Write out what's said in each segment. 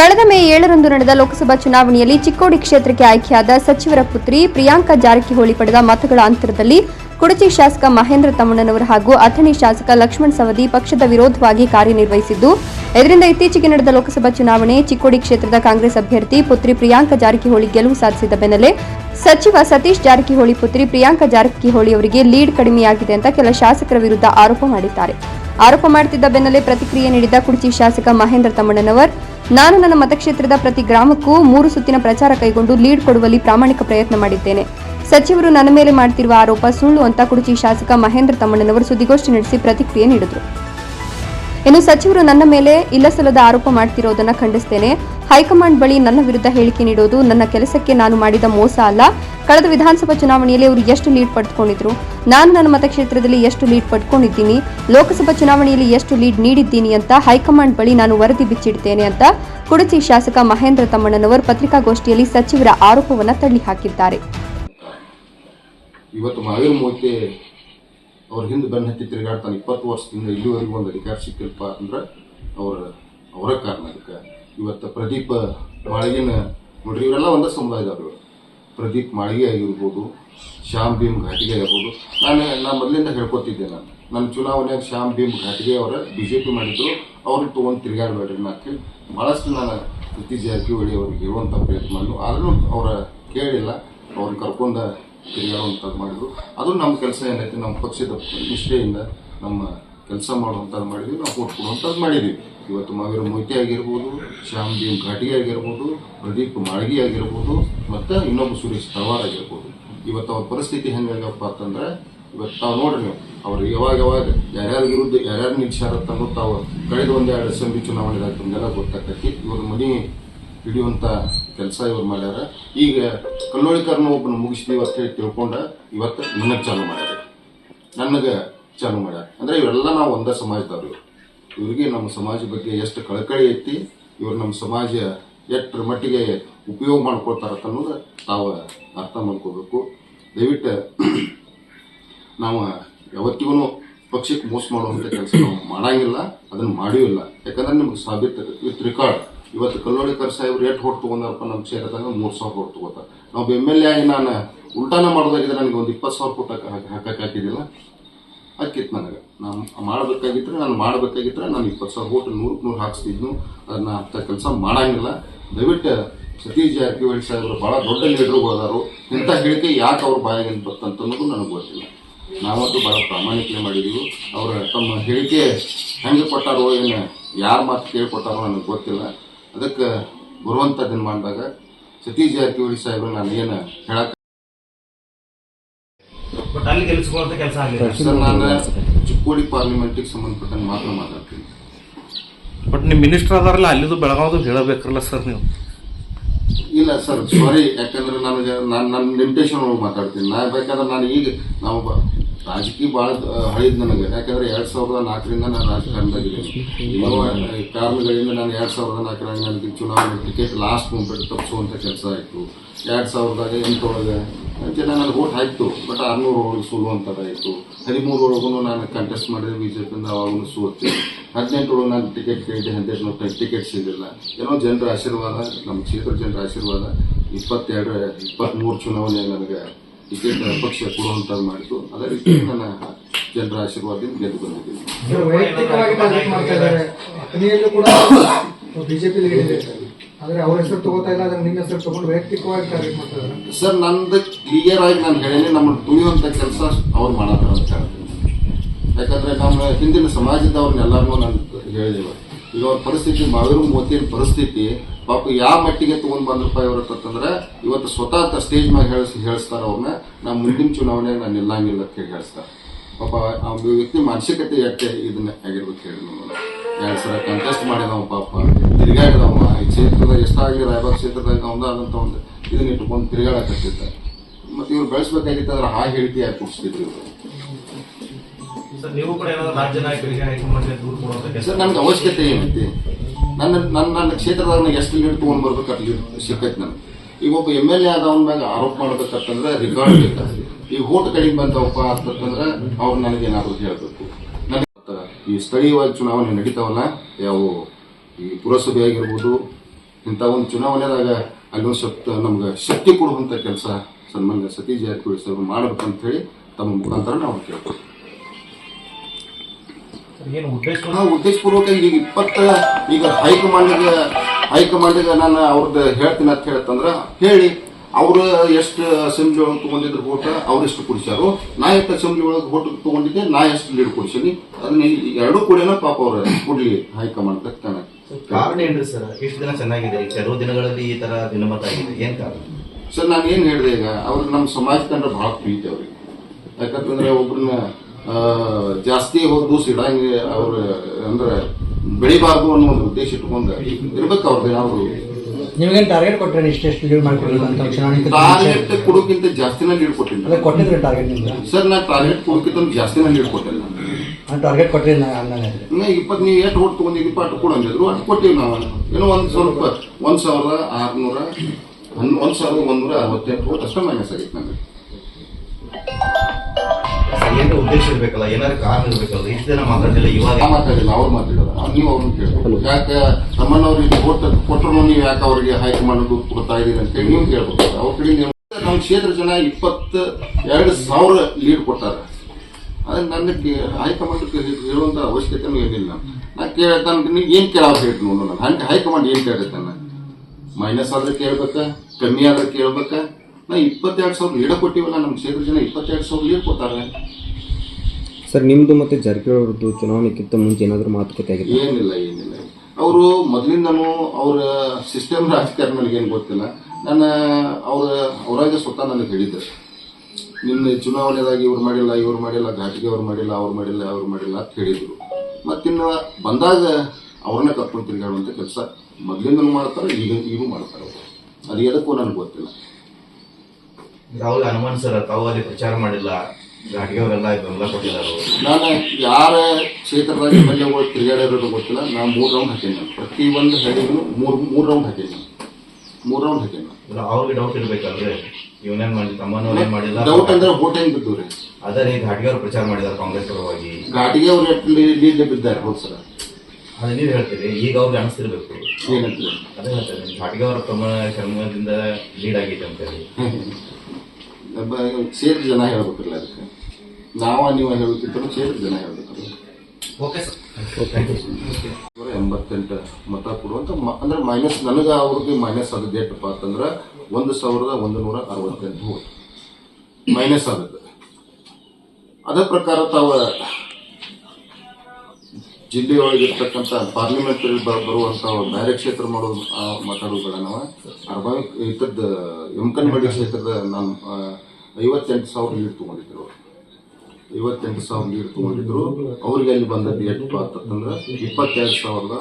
ಕಳೆದ ಮೇ ಏಳರಂದು ನಡೆದ ಲೋಕಸಭಾ ಚುನಾವಣೆಯಲ್ಲಿ ಚಿಕ್ಕೋಡಿ ಕ್ಷೇತ್ರಕ್ಕೆ ಆಯ್ಕೆಯಾದ ಸಚಿವರ ಪುತ್ರಿ ಪ್ರಿಯಾಂಕಾ ಜಾರಕಿಹೊಳಿ ಪಡೆದ ಮತಗಳ ಅಂತರದಲ್ಲಿ ಕುಡಚಿ ಶಾಸಕ ಮಹೇಂದ್ರ ತಮ್ಮಣ್ಣನವರ್ ಹಾಗೂ ಅಥಣಿ ಶಾಸಕ ಲಕ್ಷ್ಮಣ್ ಸವದಿ ಪಕ್ಷದ ವಿರೋಧವಾಗಿ ಕಾರ್ಯನಿರ್ವಹಿಸಿದ್ದು, ಇದರಿಂದ ಇತ್ತೀಚೆಗೆ ನಡೆದ ಲೋಕಸಭಾ ಚುನಾವಣೆ ಚಿಕ್ಕೋಡಿ ಕ್ಷೇತ್ರದ ಕಾಂಗ್ರೆಸ್ ಅಭ್ಯರ್ಥಿ ಪುತ್ರಿ ಪ್ರಿಯಾಂಕಾ ಜಾರಕಿಹೊಳಿ ಗೆಲುವು ಸಾಧಿಸಿದ ಬೆನ್ನಲ್ಲೇ ಸಚಿವ ಸತೀಶ್ ಜಾರಕಿಹೊಳಿ ಪುತ್ರಿ ಪ್ರಿಯಾಂಕಾ ಜಾರಕಿಹೊಳಿ ಅವರಿಗೆ ಲೀಡ್ ಕಡಿಮೆಯಾಗಿದೆ ಅಂತ ಕೆಲ ಶಾಸಕರ ವಿರುದ್ಧ ಆರೋಪ ಮಾಡಿದ್ದಾರೆ. ಆರೋಪ ಮಾಡುತ್ತಿದ್ದ ಬೆನ್ನಲ್ಲೇ ಪ್ರತಿಕ್ರಿಯೆ ನೀಡಿದ ಕುಡಚಿ ಶಾಸಕ ಮಹೇಂದ್ರ ತಮ್ಮಣ್ಣನವರ್ ನಾನು ನನ್ನ ಮತಕ್ಷೇತ್ರದ ಪ್ರತಿ ಗ್ರಾಮಕ್ಕೂ ಮೂರು ಸುತ್ತಿನ ಪ್ರಚಾರ ಕೈಗೊಂಡು ಲೀಡ್ ಕೊಡುವಲ್ಲಿ ಪ್ರಾಮಾಣಿಕ ಪ್ರಯತ್ನ ಮಾಡಿದ್ದೇನೆ. ಸಚಿವರು ನನ್ನ ಮೇಲೆ ಮಾಡ್ತಿರುವ ಆರೋಪ ಸುಳ್ಳು ಅಂತ ಕುಡಚಿ ಶಾಸಕ ಮಹೇಂದ್ರ ತಮ್ಮಣ್ಣನವರು ಸುದ್ದಿಗೋಷ್ಠಿ ನಡೆಸಿ ಪ್ರತಿಕ್ರಿಯೆ ನೀಡಿದರು. ಇನ್ನು ಸಚಿವರು ನನ್ನ ಮೇಲೆ ಇಲ್ಲಸಲ್ಲದ ಆರೋಪ ಮಾಡ್ತಿರೋದನ್ನ ಖಂಡಿಸ್ತೇನೆ. ಹೈಕಮಾಂಡ್ ಬಳಿ ನನ್ನ ವಿರುದ್ಧ ಹೇಳಿಕೆ ನೀಡೋದು ನನ್ನ ಕೆಲಸಕ್ಕೆ ನಾನು ಮಾಡಿದ ಮೋಸ ಅಲ್ಲ. ಕಳೆದ ವಿಧಾನಸಭಾ ಚುನಾವಣೆಯಲ್ಲಿ ಅವರು ಎಷ್ಟು ಲೀಡ್ ಪಡೆದುಕೊಂಡಿದ್ರು ನಾನು ನನ್ನ ಮತಕ್ಷೇತ್ರದಲ್ಲಿ ಎಷ್ಟು ಲೀಡ್ ಪಡ್ಕೊಂಡಿದ್ದೀನಿ? ಲೋಕಸಭಾ ಚುನಾವಣೆಯಲ್ಲಿ ಎಷ್ಟು ಲೀಡ್ ನೀಡಿದ್ದೀನಿ ಅಂತ ಹೈಕಮಾಂಡ್ ಬಳಿ ನಾನು ವರದಿ ಬಿಚ್ಚಿಡ್ತೇನೆ ಅಂತ ಕುಡಚಿ ಶಾಸಕ ಮಹೇಂದ್ರ ತಮ್ಮಣ್ಣನವರ್ ಪತ್ರಿಕಾಗೋಷ್ಠಿಯಲ್ಲಿ ಸಚಿವರ ಆರೋಪವನ್ನು ತಳ್ಳಿ ಹಾಕಿದ್ದಾರೆ ಅವ್ರ ಹಿಂದೆ ಬೆನ್ನ ಹತ್ತಿ ತಿರುಗಾಡ್ತಾನೆ ಇಪ್ಪತ್ತು ವರ್ಷದಿಂದ ಇಲ್ಲಿವರೆಗೂ ಒಂದು ಅಧಿಕಾರ ಸಿಕ್ಕಿಲ್ಪ ಅಂದ್ರೆ ಅವ್ರ, ಅವರ ಕಾರಣ ಅದಕ್ಕೆ. ಇವತ್ತು ಪ್ರದೀಪ್, ಮಾಳಿಗಿನ ನೋಡ್ರಿ, ಇವರೆಲ್ಲ ಒಂದೇ ಸಮುದಾಯದವರು ಪ್ರದೀಪ್ ಮಾಳಿಗೆ ಆಗಿರ್ಬೋದು, ಶ್ಯಾಮ್ ಭೀಮ್ ಘಾಟಿಗೆ ಆಗಿರ್ಬೋದು. ನಾನು ನಾನು ಮೊದಲಿಂದ ಹೇಳ್ಕೊತಿದ್ದೆ ನಾನು. ನನ್ನ ಚುನಾವಣೆಯಾಗ ಶ್ಯಾಮ್ ಭೀಮ್ ಘಾಟಿಗೆ ಅವರ ಬಿ ಜೆ ಪಿ ಮಾಡಿದ್ರು ಅವ್ರನ್ನ ತೊಗೊಂಡು ತಿರುಗಾಡಬೇಡ್ರಿ ನಾಲ್ಕು ಭಾಳಷ್ಟು ನಾನು ಸತೀಶ್ ಜಾರಕಿಹೊಳಿ ಅವ್ರಿಗೆ ಹೇಳುವಂಥ ಪ್ರಯತ್ನ ಆದರೂ ಅವರ ಕೇಳಿಲ್ಲ ಅವ್ರನ್ನ ಕರ್ಕೊಂಡ ತಿರುಗಾಡುವಂಥದ್ದು ಮಾಡಿದ್ರು. ಅದು ನಮ್ಮ ಕೆಲಸ ಏನೈತೆ, ನಮ್ಮ ಪಕ್ಷದ ನಿಷ್ಠೆಯಿಂದ ನಮ್ಮ ಕೆಲಸ ಮಾಡುವಂಥದ್ದು ಮಾಡಿದ್ವಿ, ನಾವು ಕೋಟ್ ಕೊಡುವಂಥದ್ದು ಮಾಡಿದ್ವಿ. ಇವತ್ತು ಮಾವೀರ ಮೊಯ್ತಿ ಆಗಿರ್ಬೋದು, ಶ್ಯಾಮ್ ಭೀಮ್ ಘಾಟಿಗೆ ಆಗಿರ್ಬೋದು, ಪ್ರದೀಪ್ ಮಾಳ್ಗಿ ಆಗಿರ್ಬೋದು, ಮತ್ತು ಇನ್ನೊಬ್ಬ ಸುರೇಶ್ ತವಾರ್ ಆಗಿರ್ಬೋದು. ಇವತ್ತು ಅವ್ರ ಪರಿಸ್ಥಿತಿ ಹೆಂಗಾಗಪ್ಪ ಅಂತಂದ್ರೆ, ಇವತ್ತು ತಾವು ನೋಡ್ರಿ ನೀವು, ಅವ್ರು ಯಾವಾಗ ಯಾವಾಗ ಯಾರ್ಯಾರ ವಿರುದ್ಧ ಯಾರ್ಯಾರು ನಿಲ್ಸ್ಯಾರ ಅನ್ನೋದು ತಾವು ಕಳೆದ ಒಂದೆರಡು ಅಸೆಂಬ್ಲಿ ಚುನಾವಣೆದಾಗ ತಮಗೆಲ್ಲ ಗೊತ್ತಾಗ್ತೈತಿ. ಇವ್ರ ಮನಿ ಹಿಡಿಯುವಂಥ ಕೆಲಸ ಇವ್ರು ಮಾಡ್ಯಾರ. ಈಗ ಕಲ್ಲೋಳಿಕರ್ನ ಒಬ್ಬನ ಮುಗಿಸ್ತೀವಿ ಅಂತ ಹೇಳಿ ತಿಳ್ಕೊಂಡ ಇವತ್ತು ನನಗೆ ಚಾಲು ಮಾಡ್ಯಾರ. ನನಗೆ ಚಾಲು ಮಾಡ್ಯಾರ. ಅಂದ್ರೆ ಇವೆಲ್ಲ ನಾವು ಒಂದೇ ಸಮಾಜದವ್ರು. ಇವರಿಗೆ ನಮ್ಮ ಸಮಾಜ ಬಗ್ಗೆ ಎಷ್ಟು ಕಳಕಳಿ ಐತಿ, ಇವ್ರು ನಮ್ಮ ಸಮಾಜ ಎಷ್ಟರ ಮಟ್ಟಿಗೆ ಉಪಯೋಗ ಮಾಡ್ಕೊಳ್ತಾರ ಅನ್ನೋದು ತಾವು ಅರ್ಥ ಮಾಡ್ಕೋಬೇಕು. ದಯವಿಟ್ಟು ನಾವು ಯಾವತ್ತಿಗೂ ಪಕ್ಷಕ್ಕೆ ಮೋಸ ಮಾಡುವಂಥ ಕೆಲಸ ನಾವು ಮಾಡಂಗಿಲ್ಲ, ಅದನ್ನು ಮಾಡಿಯೂ ಇಲ್ಲ. ಯಾಕಂದ್ರೆ ನಿಮ್ಗೆ ಸಾಬೀತು ವಿತ್ ರೆಕಾರ್ಡ್ ಇವತ್ತು ಕಲ್ಲೋಳಿಕರ್ ಸಾಹೇಬ್ರು ಎಷ್ಟು ಹೊಟ್ಟು ತೊಗೊಂಡಾರಪ್ಪ ನಮ್ಮ ಕ್ಷೇತ್ರದಾಗ ಮೂರು ಸಾವಿರ ಹೊಟ್ಟು ತೊಗೋತಾರೆ. ನಾವು ಎಂ ಎಲ್ ಎ ಆಗಿ ನಾನು ಉಲ್ಟಾನ ಮಾಡೋದಾಗಿದ್ರೆ ನನಗೆ ಒಂದು ಇಪ್ಪತ್ತು ಸಾವಿರ ಕೊಟ್ಟು ಹಾಕಕ್ಕೆ ಹಾಕಿದ್ದಿಲ್ಲ ಹಾಕಿತ್ತು ನನಗೆ. ನಾನು ಮಾಡಬೇಕಾಗಿದ್ರೆ ನಾನು ಮಾಡಬೇಕಾಗಿದ್ರೆ ನಾನು ಇಪ್ಪತ್ತು ಸಾವಿರ ಓಟು ನೂರು ನೂರು ಹಾಕ್ಸ್ತಿದ್ನು. ಅದನ್ನ ಅಂಥ ಕೆಲಸ ಮಾಡಂಗಿಲ್ಲ. ದಯವಿಟ್ಟು ಸತೀಶ್ ಜಾರಕಿಹೊಳಿ ಸಾಹೇಬರು ಭಾಳ ದೊಡ್ಡ ಲೀಡರ್ಗಳು ಹೋದಾರು. ಇಂಥ ಹೇಳಿಕೆ ಯಾಕೆ ಅವ್ರ ಬಾಯಾಗಿಂದ ಬರ್ತಂತನ್ನೋದು ನನಗೆ ಗೊತ್ತಿಲ್ಲ. ನಾವಂತೂ ಭಾಳ ಪ್ರಾಮಾಣಿಕತೆ ಮಾಡಿದೀವಿ. ಅವರ ತಮ್ಮ ಹೇಳಿಕೆ ಹೆಂಗೆ ಕೊಟ್ಟಾರೋ, ಏನು ಯಾರ ಮಾತು ಕೇಳಿಕೊಟ್ಟಾರೋ ನನಗೆ ಗೊತ್ತಿಲ್ಲ. ಅದಕ್ಕೆ ಬರುವಂತ ದಿನಮಾನದಾಗ ಸತೀಶ್ ಜಾರಕಿಹೊಳಿ ಸಾಹೇಬರು ನಾನು ಏನು ಹೇಳಕ್ಕೆ ಬಟ್ ಅಲ್ಲಿ ಕೆಲಸ ಆಗಲಿಲ್ಲ. ಸರ್ ನಾನು ಚಿಕ್ಕೋಡಿ ಪಾರ್ಲಿಮೆಂಟಿಗೆ ಸಂಬಂಧಪಟ್ಟಂಗೆ ಮಾತ್ರ ಮಾತಾಡ್ತೀನಿ. ಬಟ್ ನಿಮ್ಮ ಮಿನಿಸ್ಟರ್ ಅದಾರಲ್ಲ ಅಲ್ಲಿದು ಬೆಳಗಾವದು ಹೇಳಬೇಕಲ್ಲ ಸರ್ ನೀವು? ಇಲ್ಲ ಸರ್ ಸಾರಿ ಯಾಕಂದ್ರೆ ನನಗೆ ನಾನು ನನ್ನ ಲಿಮಿಟೇಷನ್ ಒಳಗೆ ಮಾತಾಡ್ತೀನಿ. ನಾ ಬೇಕಾದ್ರೆ ನಾನು ಈಗ ನಾವು ಬ- ರಾಜಕೀಯ ಭಾಳ ಹಳಿದ್ ನನಗೆ. ಯಾಕಂದ್ರೆ ಎರಡ್ ಸಾವಿರದ ನಾಲ್ಕರಿಂದ ನಾನು ರಾಜಕಾರಣದಾಗಿದ್ದೀನಿ ಕಾರಣಗಳಿಂದ ನಾನು ಎರಡ್ ಸಾವಿರದ ನಾಲ್ಕರಾಗ ನನಗೆ ಚುನಾವಣೆ ಟಿಕೆಟ್ ಲಾಸ್ಟ್ ಮೂಮೆಂಟ್ ತಪ್ಪಿಸುವಂಥ ಕೆಲಸ ಆಯಿತು. ಎರಡ್ ಸಾವಿರದಾಗ ಎಂಟೊಳಗೆ ಜನ ನನಗೆ ವೋಟ್ ಹಾಕ್ತು ಬಟ್ ಆರ್ನೂರ ಒಳಗೆ ಸೋಲುವಂಥದ್ದಾಯಿತು ಹದಿಮೂರು ಒಳಗೂ ನಾನು ಕಂಟೆಸ್ಟ್ ಮಾಡಿದ್ರೆ ಬಿ ಜೆ ಪಿಯಿಂದ ಅವಾಗೂ ಸೋತೆ ಹದಿನೆಂಟರೊಳಗೆ ನಾನು ಟಿಕೆಟ್ ಕೇಳಿದೆ, ಹದಿನೆಂಟು ಟಿಕೆಟ್ ಸಿಗಲಿಲ್ಲ ಏನೋ ಜನರ ಆಶೀರ್ವಾದ, ನಮ್ಮ ಕ್ಷೇತ್ರ ಜನರ ಆಶೀರ್ವಾದ. ಇಪ್ಪತ್ತೆರಡು ಇಪ್ಪತ್ತ್ಮೂರು ಚುನಾವಣೆ ನನಗೆ ಟಿಕೆಟ್ ಪಕ್ಷ ಕೊಡುವಂಥದ್ದು ಮಾಡಿತು ಅದೇ ರೀತಿ ನನ್ನ ಜನರ ಆಶೀರ್ವಾದದಿಂದ ಗೆದ್ದು ಬಂದಿದ್ದೀನಿ ಕೂಡ ಬಿಜೆಪಿ ಆದ್ರೆ ಅವ್ರ ಹೆಸರು ತಗೋತಾ ಇಲ್ಲ ನಿಮ್ಮ ಹೆಸರು ತಗೊಂಡು ವೈಯಕ್ತಿಕವಾಗಿ ಟಾರ್ಗೆಟ್ ಮಾಡ್ತಾ ಸರ್ ನಂದು ಕ್ಲಿಯರ್ ಆಗಿ ನಾನು ಹೇಳೇನೆ ನಮ್ಮ ತುಳಿಯುವಂತ ಕೆಲಸ ಅವ್ರು ಮಾಡತ್ತಾರ ಅಂತ ಹೇಳ್ತೀನಿ. ಯಾಕಂದ್ರೆ ನಮ್ಮ ಹಿಂದಿನ ಸಮಾಜದವ್ರನ್ನೆಲ್ಲರೂ ನಾನು ಹೇಳಿದ್ದೇವೆ ಈಗ ಅವ್ರ ಪರಿಸ್ಥಿತಿ ಮಾವಿರು ಮೂವತ್ತೇಳು ಪರಿಸ್ಥಿತಿ, ಪಾಪ ಯಾವ ಮಟ್ಟಿಗೆ ತಗೊಂಡ್ ಬಂದ್ರಪ್ಪ ಇವ್ರ ಅಂತಂದ್ರೆ, ಇವತ್ತು ಸ್ವತಃ ಸ್ಟೇಜ್ ಮ್ಯಾಗ ಹೇಳಿಸ್, ಹೇಳಿಸ್ತಾರೆ ಅವ್ರನ್ನ ನಾ ಮುಂದಿನ ಚುನಾವಣೆ ನಾನು ನಿಲ್ಲಂಗಿಲ್ಲ ಅಂತ ಹೇಳಿ ಹೇಳ್ತಾರೆ ಪಾಪ ಆ ವ್ಯಕ್ತಿ ಮಾನಸಿಕತೆ ಯಾಕೆ ಇದನ್ನ ಆಗಿರ್ಬೇಕು ಹೇಳಿ ನಮ್ಮನ್ನ ಎರಡು ಕಂಟೆಸ್ಟ್ ಮಾಡಿದವ ಪಾಪ ತಿರುಗಾಡಿದವ ಈ ಕ್ಷೇತ್ರದ ಎಷ್ಟಾಗಿ ರಾಯಬಾಗ್ ಕ್ಷೇತ್ರದಾಗ ಒಂದಾದಂಥ ಒಂದು ಇದನ್ನ ಇಟ್ಕೊಂಡು ತಿರುಗಾಡಕತ್ತಿದ್ದ. ಮತ್ತೆ ಇವ್ರು ಬೆಳೆಸ್ಬೇಕಾಗಿತ್ತು ಅಂದ್ರೆ ಆ ಹೇಳಿಕೆ ಯಾಕೆ ಕೊಡಿಸ್ತಿದ್ರು ಇವರು? ಸರ್, ನೀವು ಕೂಡ ರಾಜ್ಯ ನಾಯಕರಿಗೆ ಅವಶ್ಯಕತೆ ಏನೈತಿ ನನ್ನ ನನ್ನ ನನ್ನ ಕ್ಷೇತ್ರದಾಗ ನನಗೆ ಎಷ್ಟು ಲೀಡ್ ತೊಗೊಂಡ್ ಬರ್ಬೇಕು ಅಷ್ಟು ಲೀಡ್ ಸಿಕ್ಕೈತಿ ನನಗೆ. ಈಗ ಒಬ್ಬ ಎಂ ಎಲ್ ಎ ಆದವನ ಮ್ಯಾಗ ಆರೋಪ ಮಾಡ್ಬೇಕಂತಂದ್ರೆ ರಿಕಾರ್ಡ್ ಬೇಕಾಗ್ತದೆ ಈಗ ಓಟ್ ಕಡಿಮೆ ಬಂದವಪ್ಪ ಅಂತಂದ್ರೆ ಅವ್ರು ನನಗೆ ಏನಾದರೂ ಹೇಳ್ಬೇಕು. ನನಗೆ ಈ ಸ್ಥಳೀಯವಾಗಿ ಚುನಾವಣೆ ನಡೀತಾವಲ್ಲ, ಯಾವ ಈ ಪುರಸಭೆ ಆಗಿರ್ಬೋದು ಇಂಥ ಒಂದು ಚುನಾವಣೆದಾಗ ಅಲ್ಲೊಂದು ಸ್ವಲ್ಪ ನಮ್ಗೆ ಶಕ್ತಿ ಕೊಡುವಂಥ ಕೆಲಸ ಸನ್ಮಾನ್ಯ ಸತೀಶ್ ಜಾರಕಿಹೊಳಿ ಸರ್ ಮಾಡ್ಬೇಕಂತ ಹೇಳಿ ತಮ್ಮ ಮುಖಾಂತರ ನಾವು ಕೇಳ್ತೀವಿ ಏನು ಉದ್ದೇಶ ನಾವು ಉದ್ದೇಶಪೂರ್ವಕ ಈಗ ಇಪ್ಪತ್ತ ಈಗ ಹೈಕಮಾಂಡ್ಗೆ ಹೈಕಮಾಂಡ್ಗೆ ನಾನು ಅವ್ರದ್ದು ಹೇಳ್ತೀನಿ ಅಂತ ಹೇಳ್ತಂದ್ರೆ ಹೇಳಿ ಅವರು ಎಷ್ಟು ಅಸೆಂಬ್ಲಿ ಒಳಗೆ ತಗೊಂಡಿದ್ರು ಓಟ ಅವ್ರು ಎಷ್ಟು ಕುಡಿಸ್ಯಾರು? ನಾ ಎಷ್ಟು ಅಸೆಂಬ್ಲಿ ಒಳಗೆ ಓಟ್ ತಗೊಂಡಿದ್ದೆ ನಾ ಎಷ್ಟು ಲೀಡ್ ಕೊಡಿಸೀನಿ? ಅದನ್ನ ಎರಡೂ ಕೂಡಿನ ಪಾಪ ಅವ್ರ ಕೊಡ್ಲಿ ಹೈಕಮಾಂಡ್ ತಕ್ಕ ಕಾರಣ ಏನ್ರಿ ಸರ್? ಇಷ್ಟು ದಿನ ಚೆನ್ನಾಗಿದೆ ಕೆಲವು ದಿನಗಳಲ್ಲಿ ಈ ತರ ದಿನಮತ ಆಗಿದೆ ಏನ್ ಕಾರಣ? ಸರ್ ನಾನು ಏನು ಹೇಳಿದೆ ಈಗ ಅವ್ರಿಗೆ ನಮ್ಮ ಸಮಾಜ ಕಂಡ್ರೆ ಭಾಳ ಪ್ರೀತಿ ಅವ್ರಿಗೆ. ಯಾಕಂತಂದ್ರೆ ಒಬ್ರನ್ನ ಜಾಸ್ತಿ ಹೊದ್ದು ದೂಸ ಇಡಂಗೆ ಅವ್ರ ಅಂದ್ರೆ ಬೆಳಿಬಾರ್ದು ಅನ್ನೋ ಒಂದು ಉದ್ದೇಶ ಇಟ್ಕೊಂಡು ಇರ್ಬೇಕು ಅವ್ರದ್ದು ಯಾವ್ದು ನಿಮ್ಗೇನು ಟಾರ್ಗೆಟ್ ಕೊಟ್ಟರೆ ಇಷ್ಟೆಷ್ಟು ಲೀಡ್ ಮಾಡ್ಕೊಡಿಲ್ಲ ಅಂತ ಚುನಾವಣೆ ಟಾರ್ಗೆಟ್ ಕೊಡೋಕ್ಕಿಂತ ಜಾಸ್ತಿನ ಲೀಡ್ ಕೊಟ್ಟಿಲ್ಲ. ಕೊಟ್ಟಿದ್ರೆ ಟಾರ್ಗೆಟ್ ನಿಮ್ಗೆ? ಸರ್ ನಾ ಟಾರ್ಗೆಟ್ ಕೊಡೋಕ್ಕಿಂತ ಜಾಸ್ತಿನ ಲೀಡ್ ಕೊಟ್ಟಿಲ್ಲ. ನಾನು ಟಾರ್ಗೆಟ್ ಕೊಟ್ಟರೆ ಇನ್ನ ಇಪ್ಪತ್ತು ನೀವು ಎಷ್ಟು ಓಟ್ ತೊಗೊಂಡಿದ್ದೀವಿ ಅಷ್ಟು ಕೊಡಂಗಿದ್ರು ಅಷ್ಟು ಕೊಟ್ಟಿವಿ ನಾವು. ಏನೋ ಒಂದು ಸ್ವಲ್ಪ ಒಂದು ಸಾವಿರದ ಆರುನೂರ ಒಂದು ಒಂದು ಸಾವಿರದ ಒಂದೂರ ಅರವತ್ತೆಂಟು ಓಟ್ ಅಷ್ಟೇ ಮೈನಸ್ ಆಗಿತ್ತು ನನಗೆ ಉದ್ದೇಶ ಇರ್ಬೇಕಲ್ಲ ಏನಾರ ಕಾರಣ ಇರ್ಬೇಕಲ್ಲ ಇಷ್ಟು ದಿನ ಮಾತಾಡಿಲ್ಲ ಇವಾಗ ಮಾತಾಡಿಲ್ಲ ಅವ್ರು ಮಾತಾಡಿಲ್ಲ. ನೀವು ಅವ್ರನ್ನ ಯಾಕ ಯಾಕೆ ನಮ್ಮನ್ನವ್ರಿಗೆ ಓಟ್ ಕೊಟ್ಟರು ನೀವು ಯಾಕೆ ಅವರಿಗೆ ಹೈಕಮಾಂಡ್ ಮಾಡೋದು ಕೊಡ್ತಾ ಇದೀರಿ ಅಂತೇಳಿ ನೀವು ಕೇಳ್ಬೇಕು. ಅವ್ರ ಕಡೆ ನೀವು ನಮ್ಮ ಕ್ಷೇತ್ರ ಜನ ಇಪ್ಪತ್ತ ಎರಡು ಸಾವಿರ ಲೀಡ್ ಕೊಟ್ಟಾರೆ. ಅದನ್ನ ನನಗೆ ಹೈಕಮಾಂಡ್ ಹೇಳುವಂತ ಅವಶ್ಯಕತೆನೂ ಏನಿಲ್ಲ. ನಾ ಕೇಳ್ತಾನ ನೀವು ಏನು ಕೇಳಾವ್ ಹೇಳ್ತೀನಿ ನೋಡು ನಾನು. ಹಂಗೆ ಹೈಕಮಾಂಡ್ ಏನು ಕೇಳಿರ್ತಾನೆ ಮೈನಸ್ ಆದ್ರೆ ಕೇಳ್ಬೇಕ ಕಮ್ಮಿ ಆದ್ರೆ ಕೇಳ್ಬೇಕ. ನಾ ಇಪ್ಪತ್ತೆರಡು ಸಾವಿರ ಲೀಡ ಕೊಟ್ಟಿವಲ್ಲ ನಮ್ಮ ಕ್ಷೇತ್ರ ಜನ ಇಪ್ಪತ್ತೆರಡು ಸಾವಿರ ಲೀಡ್ ಕೊಟ್ಟಾರೆ. ಸರ್ ನಿಮ್ಮದು ಮತ್ತೆ ಜಾರಕಿಹೊಳಿ ಅವ್ರದ್ದು ಚುನಾವಣೆಗಿಂತ ಮುಂಚೆ ಏನಾದರೂ ಮಾತುಕತೆ ಆಗಿದೆ ಏನಿಲ್ಲ ಏನಿಲ್ಲ. ಅವರು ಮೊದಲಿಂದನೂ ಅವರ ಸಿಸ್ಟಮ್ ರಾಜಕಾರಣ ಏನು ಗೊತ್ತಿಲ್ಲ. ನಾನು ಅವರ ಅವರಾಗೆ ಸ್ವತಃ ನನಗೆ ಹೇಳಿದ್ದೆ ನಿನ್ನ ಚುನಾವಣೆದಾಗ ಇವ್ರು ಮಾಡಿಲ್ಲ ಇವ್ರು ಮಾಡಿಲ್ಲ ಘಾಟಿಗೆ ಅವ್ರು ಮಾಡಿಲ್ಲ ಅವ್ರು ಮಾಡಿಲ್ಲ ಅವ್ರು ಮಾಡಿಲ್ಲ ಅಂತ ಹೇಳಿದರು. ಮತ್ತಿನ್ನು ಬಂದಾಗ ಅವ್ರನ್ನ ಕರ್ಕೊಂಡು ತಿರುಗಾಡುವಂಥ ಕೆಲಸ ಮೊದಲಿಂದನೂ ಮಾಡ್ತಾರೆ ಈಗ ಈಗೂ ಮಾಡ್ತಾರೆ ಅವರು. ಅದು ಎದಕ್ಕೂ ನನಗೆ ಗೊತ್ತಿಲ್ಲ. ರಾಹುಲ್ ಹನುಮಾನ್ ಸರ್ ತಾವು ಅಲ್ಲಿ ಪ್ರಚಾರ ಮಾಡಿಲ್ಲ. ಘಾಟಿಗೆ ಅವರೆಲ್ಲ ಬೆಂಬಲ ಕೊಟ್ಟಿದ್ದಾರೆ ನಾನು ಯಾರ ಕ್ಷೇತ್ರದಾಗ ಎಂ ಎಲ್ ಎಗಳು ತಿರುಗಾಡಿರೋದು ಗೊತ್ತಿಲ್ಲ. ನಾನು ಮೂರು ರೌಂಡ್ ಹಾಕೀನಿ ನಾನು ಪ್ರತಿ ಒಂದು ಹೇಳಿದ್ರು ಮೂರು ಮೂರು ರೌಂಡ್ ಹಾಕೀನಿ ನಾನು ಮೂರು ರೌಂಡ್ ಹಾಕೀನಿ ನಾನು ಅವ್ರಿಗೆ ಡೌಟ್ ಇರ್ಬೇಕಲ್ರಿ. ಇವನೇನ್ ಮಾಡಿ ತಮ್ಮನವ್ರು ಏನ್ ಮಾಡಿಲ್ಲ? ಡೌಟ್ ಅಂದ್ರೆ ಓಟ್ ಹೆಂಗ್ ಬಿದ್ದು ರೀ ಅದೇ ರೀ ಘಾಟಿಗೆ ಅವ್ರು ಪ್ರಚಾರ ಮಾಡಿದ್ದಾರೆ ಕಾಂಗ್ರೆಸ್ ಪರವಾಗಿ. ಘಾಟಿಗೆ ಅವ್ರು ಲೀಡ್ ಬಿದ್ದಾರೆ ಹೌದು ಸರ್. ಅದು ನೀವು ಹೇಳ್ತೀರಿ ಈಗ ಅವ್ರಿಗೆ ಅನಿಸ್ತಿರ್ಬೇಕು. ಏನಂತೀರಿ ಅದೇ ಹೇಳ್ತಾರೆ ಘಾಟಿಗೆ ಅವ್ರ ಪ್ರಮಾಣ ಶರ್ಮದಿಂದ ಲೀಡ್ ಆಗಿದೆ ಅಂತ ಹೇಳಿ ಸೇರಿ ಜನ ಹೇಳ್ಬೇಕಿಲ್ಲ. ನಾವ ನೀವು ಹೇಳ್ಬೇಕಿದ್ರು ಕ್ಷೇತ್ರ ಜನ ಹೇಳಬೇಕು ಸರ್ ಎಂಬತ್ತೆಂಟು ಮತ ಕೊಡುವಂತ ಅಂದ್ರೆ ಮೈನಸ್ ನನಗೆ ಅವ್ರದ್ದು ಮೈನಸ್ ಆದದ್ದು ಎಷ್ಟಪ್ಪ ಅಂತಂದ್ರೆ ಒಂದು ಸಾವಿರದ ಒಂದು ನೂರ ಅರವತ್ತೆಂಟು. ಮೈನಸ್ ಆದದ್ದು. ಅದರ ಪ್ರಕಾರ ತಾವು ಜಿಲ್ಲೆಯೊಳಗಿರ್ತಕ್ಕಂಥ ಪಾರ್ಲಿಮೆಂಟ್ ಬರುವಂತ ಬ್ಯಾರೆ ಕ್ಷೇತ್ರ ಮಾಡೋ ಮಾತಾಡೋದು ಬೇಡ ನಾವು. ಅರ್ಬಾವಿ ಇದ್ದದ್ದು ಎಮ್ಕನ್ಮಡಿ ಕ್ಷೇತ್ರದ ನಾನು ಐವತ್ತೆಂಟು ಸಾವಿರ ಲೀಡ್ ತಗೊಂಡಿದ್ರು. ಐವತ್ತೆಂಟು ಸಾವಿರ ಲೀಡ್ ತಗೊಂಡಿದ್ರು. ಅವ್ರಿಗೆ ಅಲ್ಲಿ ಬಂದದ್ದು ಎಷ್ಟು ಅಂತಂದ್ರೆ ಇಪ್ಪತ್ತೆರಡು ಸಾವಿರದ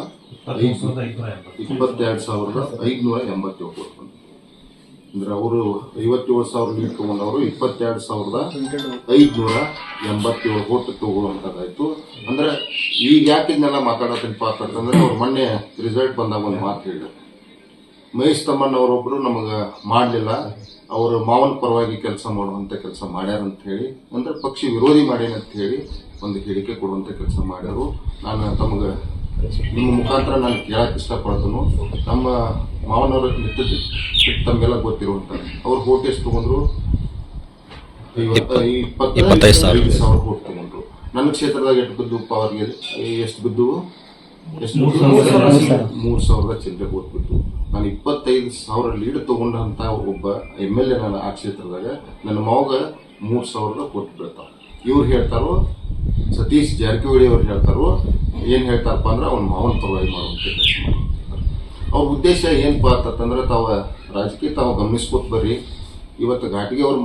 ಇಪ್ಪತ್ತೆರಡು ಸಾವಿರದ ಐದುನೂರ ಎಂಬತ್ತೇಳು. ಅಂದ್ರೆ ಅವರು ಐವತ್ತೇಳು ಸಾವಿರ ಲೀಡ್ ತಗೊಂಡವರು ಇಪ್ಪತ್ತೆರಡು ಸಾವಿರದ ಐದುನೂರ ಎಂಬತ್ತೇಳು ಕೋಟಿ ತಗೊಳ್ಳುವಂಥದ್ದಾಯ್ತು. ಅಂದ್ರೆ ಈಗ ಯಾಕೆ ಇದನ್ನೆಲ್ಲ ಮಾತಾಡೋದಪ್ಪ ಅಂತಂದ್ರೆ ಅವ್ರು ಮೊನ್ನೆ ರಿಸಲ್ಟ್ ಬಂದಾಗ ಒಂದು ಮಾತು ಹೇಳಿದ್ರು. ಮಹೇಶ್ ತಮ್ಮಣ್ಣ ನಮಗ ನಮಗೆ ಮಾಡಲಿಲ್ಲ. ಅವರು ಮಾವನ ಪರವಾಗಿ ಕೆಲಸ ಮಾಡುವಂಥ ಕೆಲಸ ಮಾಡ್ಯಾರ ಅಂತ ಹೇಳಿ ಅಂದ್ರೆ ಪಕ್ಷಿ ವಿರೋಧಿ ಮಾಡ್ಯಾನ ಅಂತ ಹೇಳಿ ಒಂದು ಹೇಳಿಕೆ ಕೊಡುವಂಥ ಕೆಲಸ ಮಾಡ್ಯಾರು. ನಾನು ತಮಗೆ ನಿಮ್ಮ ಮುಖಾಂತರ ನಾನು ಕೇಳಕ್ಕೆ ಇಷ್ಟಪಡ್ತೇನೆ. ನಮ್ಮ ಮಾವನವರ ನಿಂತಿದ್ದು ತಮಗೆಲ್ಲ ಗೊತ್ತಿರುವಂತ ಅವ್ರು ಓಟ್ ಎಷ್ಟು ತಗೊಂಡ್ರು. ಇಪ್ಪತ್ತೈದು ಸಾವಿರ. ಕೋಟಿ ಓಟ್ ತಗೊಂಡ್ರು. ನನ್ನ ಕ್ಷೇತ್ರದಾಗ ಎಷ್ಟು ಬಿದ್ದು ಅವ್ರಿಗೆ? ಎಷ್ಟು ಬಿದ್ದು ಎಷ್ಟು ಮೂರು ಸಾವಿರದ ಚಿಲ್ಲರೆ ಓಟ್ ಬಿದ್ದು ನಾನು ಇಪ್ಪತ್ತೈದು ಸಾವಿರ ಲೀಡ್ ತಗೊಂಡಂತ ಒಬ್ಬ ಎಂ ಎಲ್ ಎ ನಾನು ಆ ಕ್ಷೇತ್ರದಾಗ, ನನ್ನ ಮಗ ಮೂರು ಸಾವಿರದ ಕೊಟ್ಟು ಬೀಳ್ತಾವ. ಇವ್ರು ಹೇಳ್ತಾರೋ, ಸತೀಶ್ ಜಾರಕಿಹೊಳಿ ಅವ್ರು ಹೇಳ್ತಾರೋ, ಏನ್ ಹೇಳ್ತಾರಪ್ಪ ಅಂದ್ರೆ ಅವ್ನ ಮಾವನ ಪರವಾಗಿ ಮಾಡ್ತಾರೆ. ಅವ್ರ ಉದ್ದೇಶ ಏನ್ ಅಂತಂದ್ರೆ ತಾವ ರಾಜಕೀಯ ತಾವು ಗಮನಿಸ್ಕೊತ ಬರ್ರಿ. ಇವತ್ತು ಘಾಟಿಗೆ ಅವ್ರ